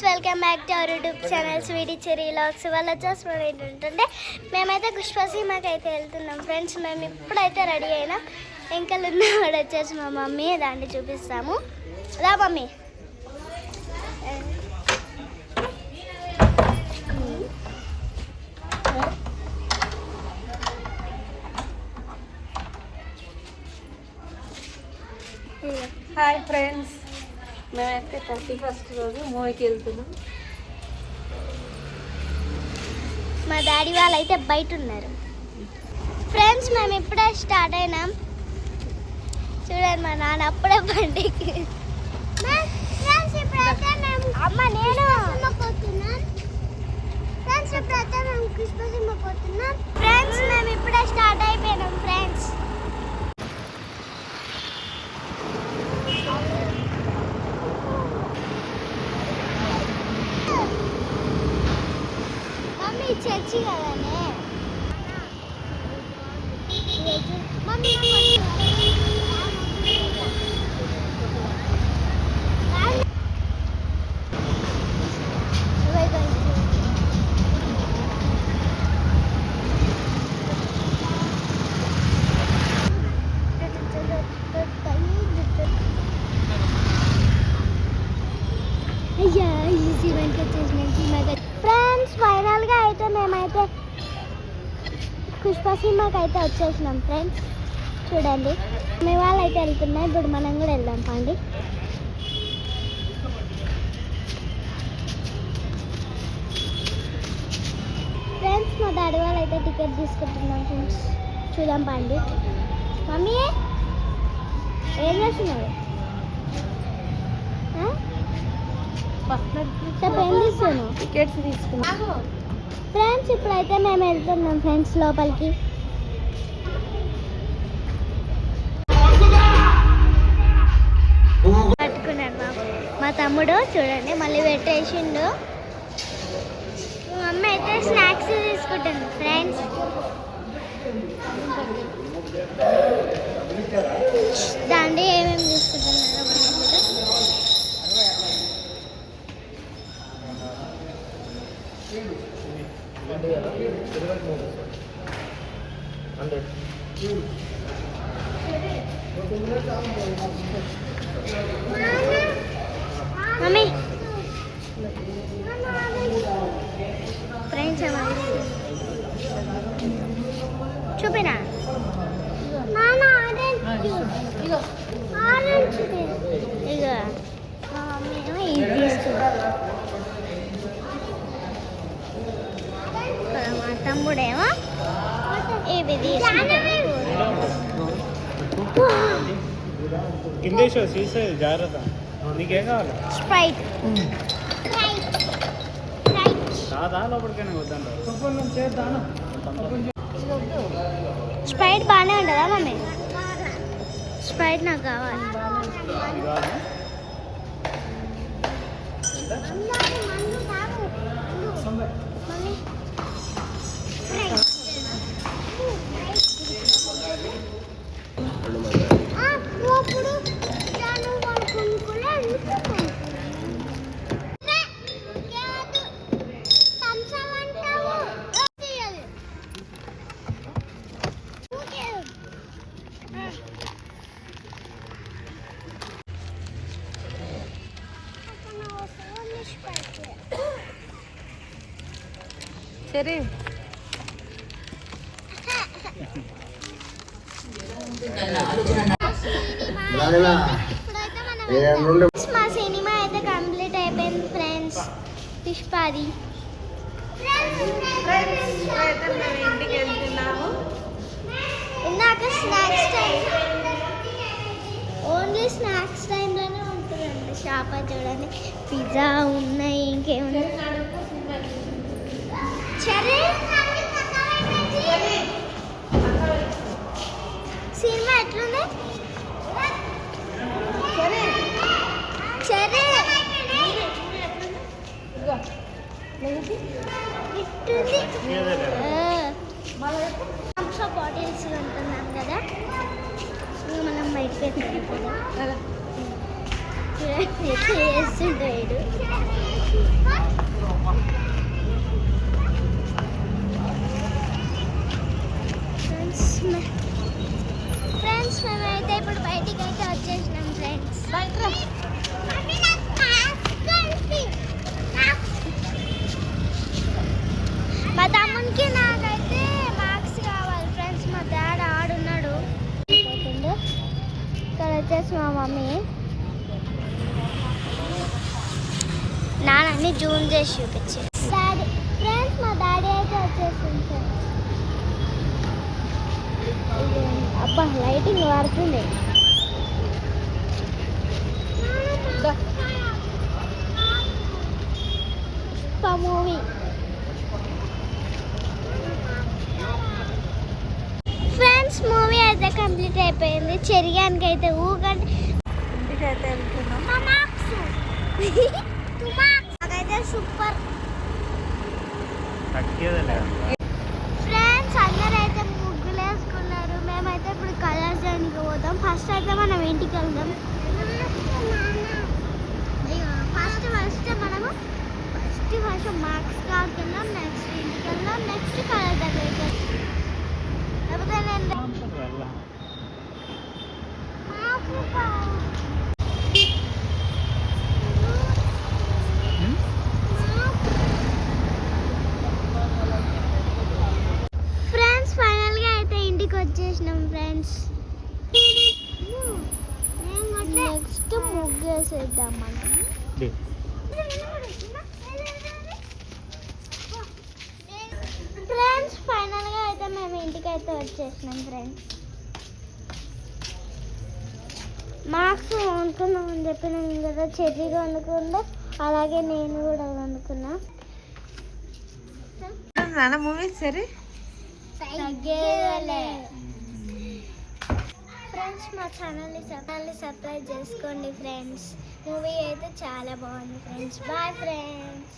Friends welcome back to our YouTube channel sweety cherry lakhs వాళ్ళ వచ్చేసి మనం ఏంటంటే మేమైతే పుష్పసీమకి అయితే వెళ్తున్నాం. ఫ్రెండ్స్ మేము ఇప్పుడైతే రెడీ అయినాం. ఇంకా ఉన్నవాడు వచ్చేసి మా మమ్మీ దాన్ని చూపిస్తాము. రా మమ్మీ. హాయ్ ఫ్రెండ్స్ మేమైతే థర్టీ ఫస్ట్ రోజు మూవీకి వెళ్తున్నాం మా డాడీ వాళ్ళు అయితే బయట ఉన్నారు ఫ్రెండ్స్ మేము ఇప్పుడే స్టార్ట్ అయినాం. చూడండి మా నాన్న అప్పుడే బండికి. అమ్మ నేను ఫ్రెండ్స్ మేము ఇప్పుడే స్టార్ట్ అయిపోయినాం ఫ్రెండ్స్ మమ్మీ చర్చి కదనే మమ్మీ అయ్యా ఈజీ వెంట వచ్చేసినాయి ఫ్రెండ్స్ ఫైనల్గా అయితే మేమైతే పుష్పసీమకి అయితే వచ్చేసినాం ఫ్రెండ్స్ చూడండి. మీ వాళ్ళు అయితే వెళ్తున్నాయి ఇప్పుడు మనం కూడా వెళ్దాం పండి. ఫ్రెండ్స్ మా డాడీ వాళ్ళు అయితే టికెట్ తీసుకుంటున్నాం ఫ్రెండ్స్. చూద్దాం పండి. మమ్మీ ఏం చేస్తున్నారు? టికెట్స్ తీసుకున్నాం. ఫ్రెండ్స్ ఇప్పుడైతే మేము వెళ్తున్నాం ఫ్రెండ్స్ లోపలికి. పట్టుకున్నాడు మా మా తమ్ముడు చూడండి మళ్ళీ పెట్టేసిండు. మా అమ్మ అయితే స్నాక్స్ తీసుకుంటుంది ఫ్రెండ్స్ దాండి ఏమేమి తీసుకుంటున్నారో you. హండ్రెడ్. మమ్మీ కిందేశో సీసే జాగ్రత్త. నీకేం కావాలి? స్ప్రైట్. రాదా? లోపలికైనా వద్దంటారు స్ప్రైట్ బాగానే ఉంటుందా మమ్మీ? స్ప్రైట్ నాకు కావాలి. మమ్మీ సరే మా సినిమా అయితే కంప్లీట్ అయిపోయింది ఫ్రెండ్స్. పుష్పాది. ఇందాక స్నాక్స్ టైం ఓన్లీ స్నాక్స్ టైంలోనే ఉంటుందండి. షాప్ చూడండి పిజ్జా ఉన్నాయి ఇంకేమున్నాయి సినిమా ఎట్లుంది? బాటిల్స్ ఉంటున్నాం కదా. మనం బయటకి వెళ్ళిపోదాం చూడండి చేస్తుంటాడు ఇంటికి అయితే వచ్చేసినాం ఫ్రెండ్స్ బయట రా. మా తమ్మునికి నాకైతే మార్క్స్ కావాలి ఫ్రెండ్స్ మా డాడీ ఆడున్నాడు పోతుండు. ఇక్కడ వచ్చేసి మా మమ్మీ నాన్నని జూమ్ చేసి చూపించి. డాడీ ఫ్రెండ్స్ మా డాడీ అయితే వచ్చేసింది. అబ్బా లైటింగ్ పడుతుంది దా. మూవీ. ఫ్రెండ్స్ మూవీ అయితే కంప్లీట్ అయిపోయింది. చెరిగానికి అయితే ఊగండి. ఇంటికి అయితే వెళ్తున్నాం సూపర్ ఫ్రెండ్స్ అందరూ అయితే ముగ్గులు వేసుకున్నారు. మేమైతే ఇప్పుడు కలర్స్ చేయడానికి పోతాం. ఫస్ట్ అయితే మనం ఇంటికి వెళ్దాం. ఫస్ట్ ఫస్ట్ మనము ఫస్ట్ ఫస్ట్ మార్క్స్ వెళ్దాం నెక్స్ట్ ఇంటికి వెళ్దాం. నెక్స్ట్ కలర్ దగ్గరికి వెళ్దాం. లేకపోతే నేను వెళ్ళా ఫ్రెండ్స్ ఫైనల్గా అయితే ఇంటికి వచ్చేసినాం ఫ్రెండ్స్ నెక్స్ట్ ముగ్గు వేసేద్దాం మనం ఫ్రెండ్స్ ఫైనల్గా అయితే మేము ఇంటికి అయితే వచ్చేసినాం ఫ్రెండ్స్ మార్క్స్ వండుకున్నాం అని చెప్పినాం కదా చెర్రీగా వండుకుందో అలాగే నేను కూడా వండుకున్నా నాన్న మూవీ సరే? తగ్గేలే ఫ్రెండ్స్ మా ఛానల్ని ఛానల్ని సబ్స్క్రైబ్ చేసుకోండి ఫ్రెండ్స్ మూవీ అయితే చాలా బాగుంది ఫ్రెండ్స్ బాయ్ ఫ్రెండ్స్